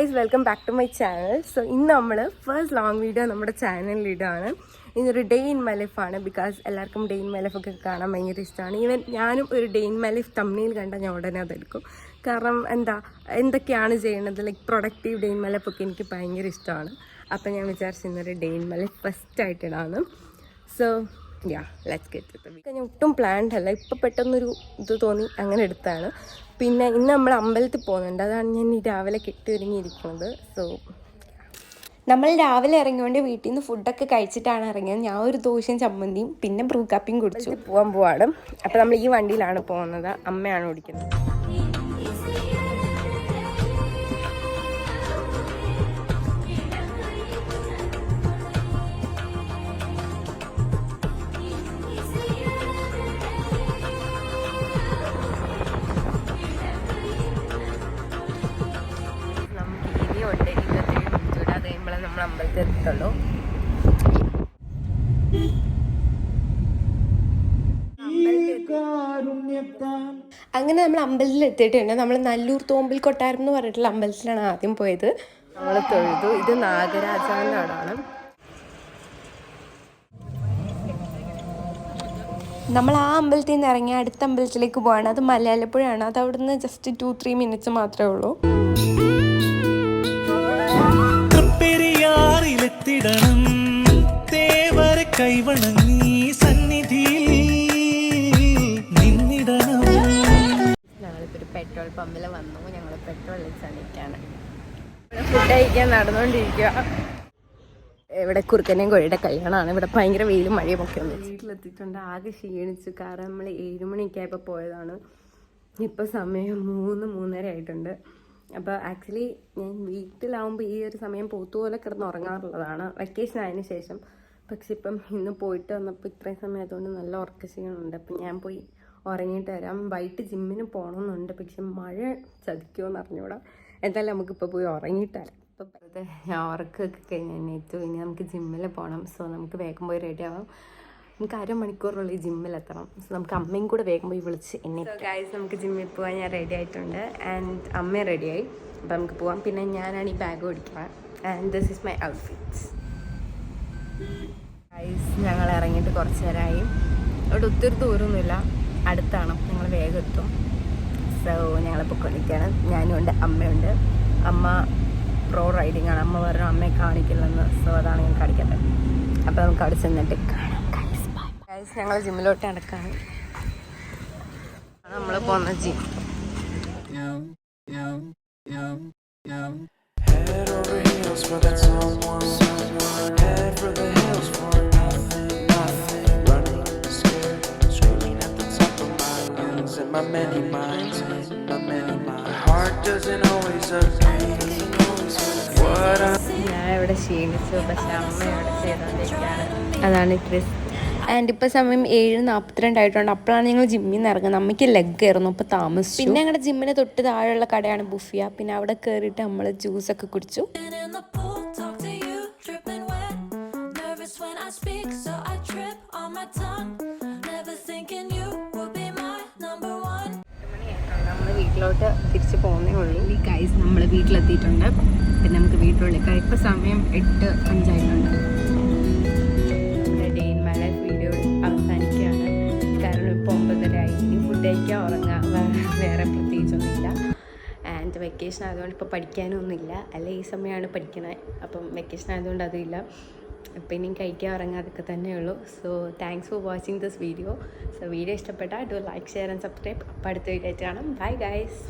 Guys welcome back to my channel so ഇന്ന് നമ്മൾ first long video നമ്മുടെ ചാനലിൽ ഇന്നൊരു ഡേ ഇൻ മൈ ലൈഫാണ് ബിക്കോസ് എല്ലാവർക്കും ഡേ ഇൻ മൈ ലൈഫ് ഒക്കെ കാണാൻ ഭയങ്കര ഇഷ്ടമാണ്. ഈവൻ ഞാനും ഒരു ഡേ ഇൻ മൈ ലൈഫ് തമ്മിൽ കണ്ടാൽ ഞാൻ ഉടനെ അതെടുക്കും. കാരണം എന്താ എന്തൊക്കെയാണ് ചെയ്യുന്നത് like productive day in my life ഒക്കെ എനിക്ക് ഭയങ്കര ഇഷ്ടമാണ്. അപ്പം ഞാൻ വിചാരിച്ചു ഇന്നൊരു day in my life first ആയിട്ടിടാണ് so yeah let's get it ഞാൻ ഒട്ടും പ്ലാൻഡ് അല്ല. ഇപ്പം പെട്ടെന്നൊരു ഇത് തോന്നി അങ്ങനെ എടുത്താണ്. പിന്നെ ഇന്ന് നമ്മൾ അമ്പലത്തിൽ പോകുന്നുണ്ട്. അതാണ് ഞാൻ ഈ രാവിലെ കെട്ടി ഒരുങ്ങിയിരിക്കുന്നത് സോ നമ്മൾ രാവിലെ ഇറങ്ങിയോണ്ട് വീട്ടിൽ നിന്ന് ഫുഡൊക്കെ കഴിച്ചിട്ടാണ് ഇറങ്ങിയത്. ഞാൻ ഒരു ദോശയും ചമ്മന്തിയും പിന്നെ ബ്രൂ കാപ്പിയും കുടിച്ചു പോകാൻ പോവാണ്. അപ്പോൾ നമ്മൾ ഈ വണ്ടിയിലാണ് പോകുന്നത്. അമ്മയാണ് ഓടിക്കുന്നത്. എത്തുള്ളൂ അങ്ങനെ നമ്മൾ അമ്പലത്തിൽ എത്തിയിട്ടുണ്ട്. നമ്മൾ നല്ലൂർ തോമ്പിൽ കൊട്ടാരം എന്ന് പറഞ്ഞിട്ടുള്ള അമ്പലത്തിലാണ് ആദ്യം പോയത്. നമ്മൾ തൊഴുതു. ഇത് നാഗരാജാവിന്റെ അവിടാണ് നമ്മൾ ആ അമ്പലത്തിൽ നിന്ന് ഇറങ്ങി അടുത്ത അമ്പലത്തിലേക്ക് പോവാണ്. അത് മലയാളപ്പുഴയാണ്. അത് അവിടുന്ന് ജസ്റ്റ് ടു ത്രീ മിനിറ്റ്സ് മാത്രമേ ഉള്ളൂ. തൃപ്പെരിയാറിലെത്തിടണം തേവരെ കൈവണങ്ങി സന്നിധിയിൽ നിന്നിടണം. ഞങ്ങളിപ്പോൾ ഒരു പെട്രോൾ പമ്പിൽ വന്നു. ഞങ്ങൾ പെട്രോൾ അടിച്ചാണ് ഫുഡ് കഴിക്കാൻ നടന്നുകൊണ്ടിരിക്കുക ഇവിടെ കുറുക്കനെയും കോഴിയുടെ കല്യാണമാണ്. ഇവിടെ ഭയങ്കര വെയിലും മഴയും ഒക്കെ ഉണ്ട്. വീട്ടിലെത്തിയിട്ടുണ്ട്. ആകെ ക്ഷീണിച്ചു. കാരണം നമ്മൾ ഏഴുമണിക്കായപ്പോൾ പോയതാണ്. ഇപ്പോൾ സമയം മൂന്ന് മൂന്നര ആയിട്ടുണ്ട്. അപ്പോൾ ആക്ച്വലി ഞാൻ വീട്ടിലാവുമ്പോൾ ഈ ഒരു സമയം പോത്തുപോലെ കിടന്ന് ഉറങ്ങാറുള്ളതാണ് വെക്കേഷൻ ആയതിനു ശേഷം. പക്ഷെ ഇപ്പം ഇന്ന് പോയിട്ട് വന്നപ്പോൾ ഇത്രയും സമയം നല്ല ഉറക്ക ക്ഷീണമുണ്ട് അപ്പം ഞാൻ പോയി ഉറങ്ങിയിട്ട് വരാം. വൈകിട്ട് ജിമ്മിന് പോകണമെന്നുണ്ട് പക്ഷെ മഴ ചതിക്കുമെന്ന് അറിഞ്ഞൂടാ. എന്തായാലും നമുക്കിപ്പോൾ പോയി ഉറങ്ങിയിട്ട് വരാം. ഇപ്പം വെറുതെ ഞാൻ ഉറക്കമൊക്കെ കഴിഞ്ഞ് ഇനി നമുക്ക് ജിമ്മിൽ പോകണം സോ നമുക്ക് വേഗം പോയി റെഡി ആവാം. നമുക്ക് അരമണിക്കൂറുള്ള ഈ ജിമ്മിലെത്തണം സോ നമുക്ക് അമ്മയും കൂടെ വേഗം പോയി വിളിച്ച് എന്നെ ഗായ്സ് നമുക്ക് ജിമ്മിൽ പോകാൻ ഞാൻ റെഡി ആയിട്ടുണ്ട്. ആൻഡ് അമ്മ റെഡിയായി അപ്പം നമുക്ക് പോവാം. പിന്നെ ഞാനാണ് ഈ ബാഗ് ഓടിക്കുന്നത് and this is my outfits guys ഞങ്ങൾ ഇറങ്ങിയിട്ട് കുറച്ച് നേരമായി. അവിടെ ഒത്തിരി ദൂരമൊന്നുമില്ല. അടുത്താണ്. ഞങ്ങൾ വേഗം എത്തും. സോ ഞങ്ങൾ പൊക്കൊണ്ടിരിക്കുകയാണ് ഞാനും ഉണ്ട് അമ്മയുണ്ട് അമ്മ പ്രോ റൈഡിങ് ആണ്. അമ്മ പറഞ്ഞു അമ്മയെ കാണിക്കില്ലെന്ന്. സോ അതാണ് ഞാൻ കാണിക്കട്ടെ അപ്പോൾ നമുക്ക് അവിടെ ചെന്നിട്ട് കാണാം. ഗൈസ് ഞങ്ങൾ ജിമ്മിലോട്ട് നടക്കാണ് നമ്മൾ I ഞാൻ ഇവിടെ ക്ഷീണിച്ചു പക്ഷെ അമ്മ ഇവിടെ ചെയ്തോണ്ടിരിക്കുകയാണ് അതാണ് ട്രിസ് ആൻഡ് ഇപ്പോൾ സമയം ഏഴ് നാൽപ്പത്തിരണ്ടായിട്ടുണ്ട് അപ്പോഴാണ് ഞങ്ങൾ ജിമ്മിൽ നിന്ന് ഇറങ്ങുന്നത്. അമ്മയ്ക്ക് ലെഗ് ആയിരുന്നു. അപ്പോൾ താമസിച്ചു. പിന്നെ ഞങ്ങളുടെ ജിമ്മിന് തൊട്ട് താഴെയുള്ള കടയാണ് ബുഫിയ. പിന്നെ അവിടെ കയറിയിട്ട് നമ്മൾ ജ്യൂസൊക്കെ കുടിച്ചു. വീട്ടിലോട്ട് തിരിച്ചു പോകുന്നേ ഉള്ളൂ. ഈ ഗൈസ് നമ്മൾ വീട്ടിലെത്തിയിട്ടുണ്ട്. പിന്നെ നമുക്ക് വീട്ടിലുള്ള ഇപ്പോൾ സമയം എട്ട് അഞ്ചായിട്ടുണ്ട്. വെക്കേഷൻ ആയതുകൊണ്ട് ഇപ്പോൾ പഠിക്കാനൊന്നുമില്ല. അല്ല ഈ സമയമാണ് പഠിക്കണേ. അപ്പം വെക്കേഷൻ ആയതുകൊണ്ട് അതുമില്ല അപ്പം ഇനിയും കഴിക്കാൻ ഉറങ്ങാം അതൊക്കെ തന്നെയുള്ളൂ. So thanks for watching this video so video ഇഷ്ടപ്പെട്ടാൽ do like share and subscribe അപ്പോൾ അടുത്ത വീഡിയോ ആയിട്ട് കാണാം. Bye guys